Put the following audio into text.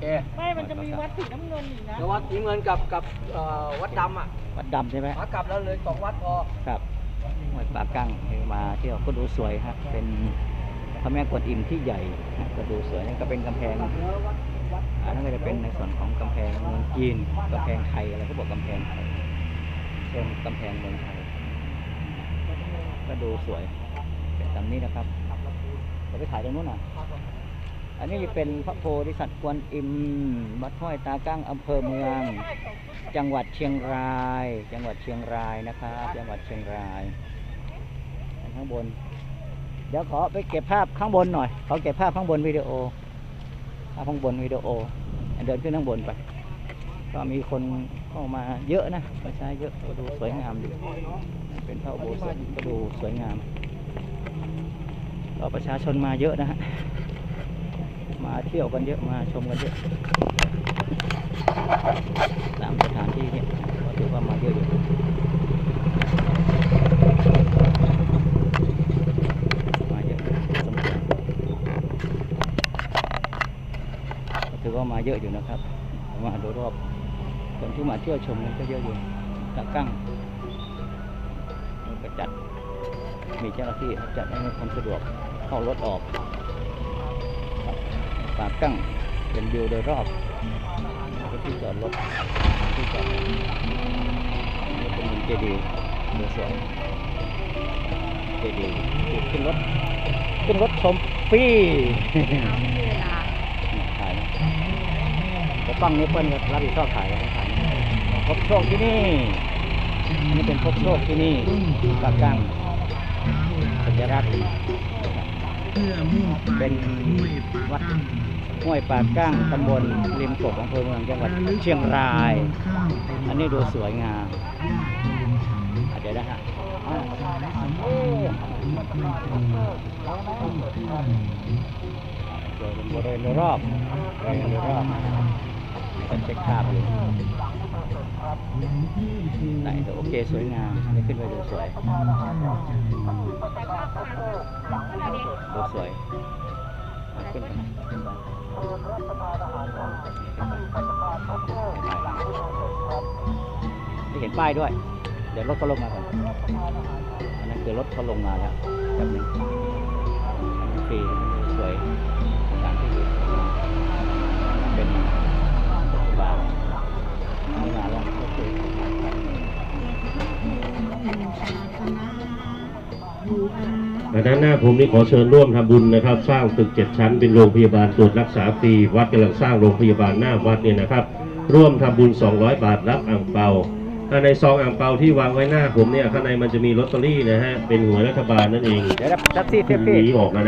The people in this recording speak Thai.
เคไม่มันจะมีวัดสีน้ำเงินอีกนะแล้ววัดสีเงินกับกับเอ่อวัดดำอะวัดดำใช่ไหมขากลับแล้วเลยสองวัดพอครับห้วยปากกั้งมาเที่ยวก็ดูสวยครับเป็นพระแม่กวนอิมที่ใหญ่นะก็ดูสวยนั่นก็เป็นกำแพงอันนั้นก็จะเป็นในส่วนของกำแพงเมืองจีนกำแพงไทยอะไรเขาบอกกำแพงไทยเช่นกำแพงเมืองไทยก็ดูสวยเป็นตามนี้นะครับเดี๋ยวไปถ่ายตรงนู้นน่ะ อันนี้เป็นพระโพธิสัตว์กวนอิมวัดห้วยตากั้งอำเภอเมือง จังหวัดเชียงราย จังหวัดเชียงรายนะครับ จังหวัดเชียงรายข้างบน เดี๋ยวขอไปเก็บภาพข้างบนหน่อยขอเก็บภาพข้างบนวิดีโอภาพข้างบนวิดีโอ เดินขึ้นข้างบนไป ก็มีคนเข้ามาเยอะนะประชาเยอะก็ดูสวยงามดีเป็นพระโบสถก็ดูสวยงาม ก็ประชาชนมาเยอะนะฮะ มาเที่ยวกันเยอะมาชมกันเยอะตามสถานที่เนี่ยก็ถือว่ามาเยอะอยู่มาเยอะสมควรก็ถือว่ามาเยอะอยู่นะครับมาโดยรอบคนที่มาเที่ยวชมกันก็เยอะอยู่ตะกั้งมันก็จัดมีเจ้าหน้าที่จัดให้ความสะดวกเข้ารถออก ปากกั้งเป็นวิวโดยรอบก็ที่จอดรถที่จอดรถนี่เป็นเจดีย์ดูสวยเจดีย์ขึ้นรถขึ้นรถชมฟรีถ่ายนะแต่กล้องนี้เปิ้ลก็รับผิดชอบถ่ายแล้วถ่ายพบโชคที่นี่นนี้เป็นพบโชคที่นี่ปากกั้งสัญลักษณ์ เป็นวัดห้วยปากกั้งตำบลริมกบอำเภอเมืองจังหวัดเชียงราย อันนี้ดูสวยงามอะเดี๋ยวนะฮะโอ้เดินบริเวณรอบบริเวณรอบคนเช็คภาพอยู่ไหนโอเค สวยงามอันนี้ขึ้นไปดูสวย ดูสวยขึ้นไปไม่เห็นป้ายด้วย เดี๋ยวรถเขาลงมาก่อนอันนั้นคือรถเขาลงมาแล้วแบบนี้ ดังนั้นหน้าผมนี่ขอเชิญร่วมทำบุญนะครับ สร้างตึกเจ็ดชั้นเป็นโรงพยาบาลตรวจรักษาฟรีวัดกำลังสร้างโรงพยาบาลหน้าวัดเนี่ยนะครับ ร่วมทำบุญ 200 บาทรับอ่างเปาถ้าในซองอ่างเปาที่วางไว้หน้าผมเนี่ยข้างในมันจะมีลอตเตอรี่นะฮะเป็นหวยรัฐบาลนั่นเองเดี๋ยวแท็กซี่เซฟหฟี่นีออกมา